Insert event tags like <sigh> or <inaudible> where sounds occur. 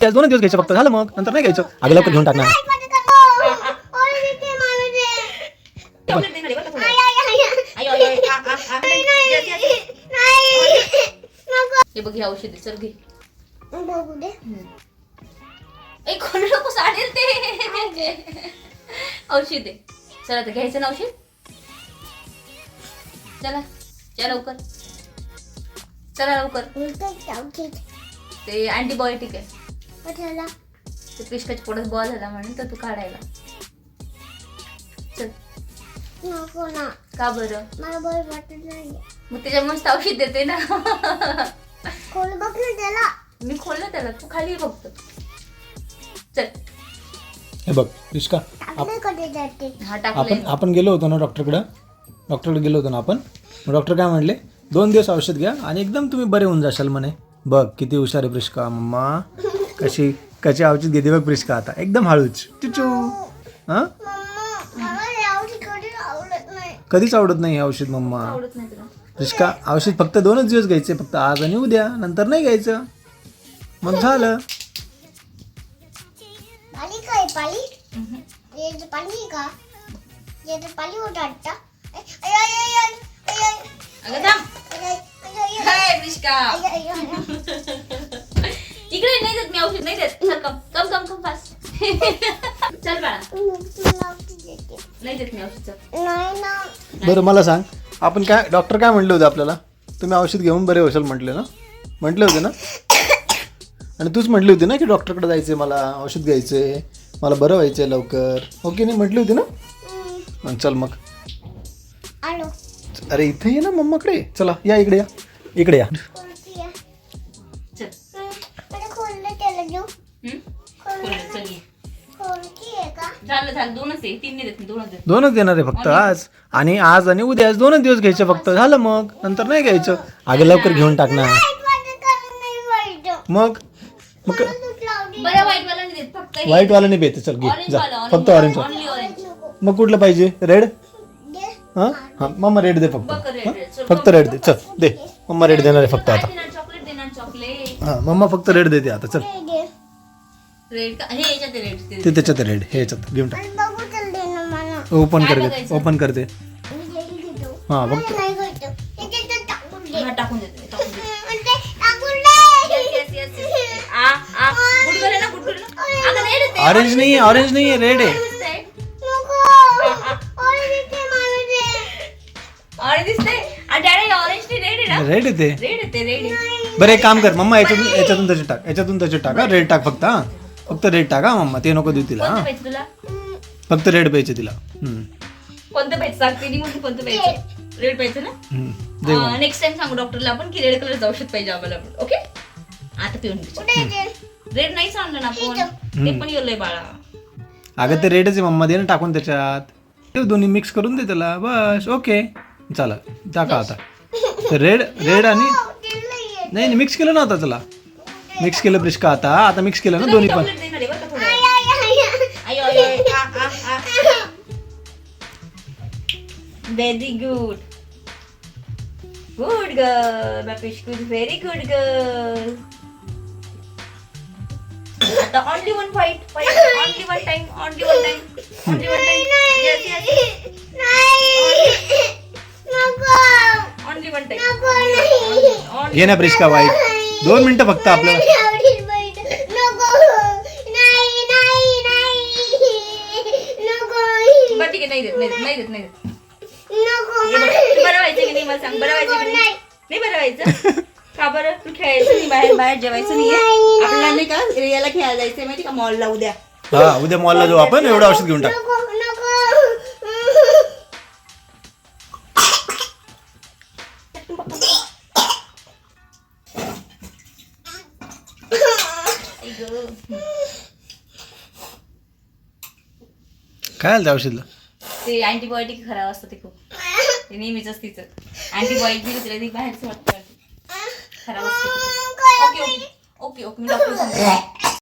त्या दोन दिवस घ्यायचं फक्त. झालं मग? नंतर नाही घ्यायचं. अगं लवकर घेऊन टाक ना. चॉकलेट देणार आहे बरं का थोडं. आयो, आयो, आयो, आ, आ, आ. Yes, yes, yes. हे बघ हे औषध आहे, चल घे. ए कोण नको साडेल ते? औषध. आहे चला आता घ्यायचं ना औषध? चला या लवकर. चला लवकर. ते अँटीबायोटिक आहे. ते पोटात बॉल झाला म्हणून तर तू काढायला. चल. का बरं? मला बरं वाटत नाही मग त्याच्या मस्त औषध देते ना. खोल बघ ना त्याला. मी खोललं त्याला. तू खाली फक्त. चल. हे बघ कधी जाते हा आपण टाकलंय. आपण गेलो होतो ना डॉक्टरकडं? डॉक्टरकडे गेलो होतो ना आपण? मग डॉक्टर काय म्हणले? दोन दिवस औषध घ्या आणि एकदम तुम्ही बरे होऊन जाशाल म्हणे. बघ किती हुशार आहे प्रिश्का मम्मा. कशी कशी औषध घेते बघ प्रिश्का आता एकदम हळूच चुचू हां मम्मा मला यावची कधी आवडत नाही कधीच आवडत नाही हे औषध मम्मा आवडत नाही तुला रिश्का औषध फक्त दोनच दिवस घ्यायचे फक्त आज आणि उद्या नंतर नाही घ्यायचं मग झालं नाही देत चल कम कम कम कम फास्ट चल बाळा. नाही देत मी औषध चल नाही ना बरं मला सांग. आपण काय डॉक्टर काय म्हटले होते आपल्याला? तुम्ही औषध घेऊन बरे होशाल म्हटले ना? म्हटले होते ना? <coughs> आणि तूच म्हटली होती ना की डॉक्टरकडे जायचं मला औषध घ्यायचं मला बरं व्हायचं लवकर. ओके नाही? म्हटली होती ना? मग चल मग. आलो. अरे इथे ये ना मम्माकडे. चला या इकडे या. इकडे या. झालं झालं दोनच आहे. तीन नाही देत मी दोनच देत. दोनच देणार आहे फक्त आज. आणि आज आणि उद्या आज दोनच दिवस घ्यायचे फक्त. झालं मग. नंतर नाही घ्यायचं. अगं लवकर घेऊन टाक ना. वाईट वाटत कारण नाही वाईट मग मग बरं वाईट वाला नाही देत फक्त हे. व्हाईट वाला नाही भेटते चल घे. ऑरेंज जा. फक्त ऑरेंज मग कुठलं पाहिजे? रेड दे. हां? हां मम्मा रेड दे फक्त. बघ रेड हां? रेड फक्त रेड दे. चल दे. मम्मा रेड देणार आहे फक्त काय आता देणार चॉकलेट देणार चॉकलेट हां मम्मा फक्त रेड देते आता. चल. रेड का हे याच्यात रेड ते. त्याच्यात रेड हे याच्यात. घेऊन टाक. आणि बघू चल दे ना मला ओपन काय कर दे बघायचं? ओपन कर दे मी घेतो. हां मला फक्त नाही घ्यायचं. त्याच्यात टाकून दे. हा टाकून देते टाकून देते. <laughs> आणि ते टाकून दे. येस येस येस आ आ. गुडगुड आहे ना गुडगुड आहे ना? अगं नाही देते ऑरेंज नाही आहे. ऑरेंज नाही आहे. रेड आहे ऑरेंज दिसते आणि ऑरेंज रेड आहे ना? रेड आहे ते. रेड आहे ते रेड आहे. बरं एक काम कर. मम्मा याच्यातून याच्यातून त्याच्यात टाक. याच्यातून त्याच्यात टाका. रेड टाक फक्त हां. फक्त रेड टाक मम्मा. ते नको देऊ तिला कोणतं हां. पाहिजे तुला? फक्त रेड पाहिजे तिला. हम्म. कोणतं पाहिजे सांगते नी म्हणून कोणतं पाहिजे रेड पाहिजे ना? हम्म. दे मग. नेक्स्ट टाइम सांगू डॉक्टरला आपण की रेड कलर औषध पाहिजे आम्हाला ओके आता पिऊन? रेड नाही सांगलं ना आपण. ते पण येलोय बाळा. अगं ते रेडच आहे मम्मा. दे ना टाकून त्याच्यात. ते दोन्ही मिक्स करून दे त्याला. बस ओके चला टाका आता. रेड रेड आणि. नाही मिक्स केलं ना आता त्याला. मिक्स केलं प्रिस्का आता. आता मिक्स केलं ना दोन्ही पण. व्हेरी गुड गुड गर्ल बापिश गुड व्हेरी गुड गर्ल आता only one fight fight only one time only one time only one time yes yes नाही नको ओनली वन टाइम नको नाही घे ना प्रिस्का वाईट दोन मिनिटं फक्त आपल्याला नाही. नाही बरं व्हायचं का बरं? तू खेळायचं नाही बाहेर बाहेर जेवायचं नाहीये? आपल्याला नाही का? याला खेळायला जायचं माहिती का? मॉलला उद्या. हा उद्या मॉलला जाऊ आपण एवढं औषध घेऊन टाक. काय आलं त्या औषधला? ते अँटीबायोटिक खराब असतं ते खूप. ते नेहमीच तिचं अँटीबायोटिक तिला ती बाहेरचं वाटतं. खराब असतं. Okay okay. ओके मी डॉक्टर <laughs>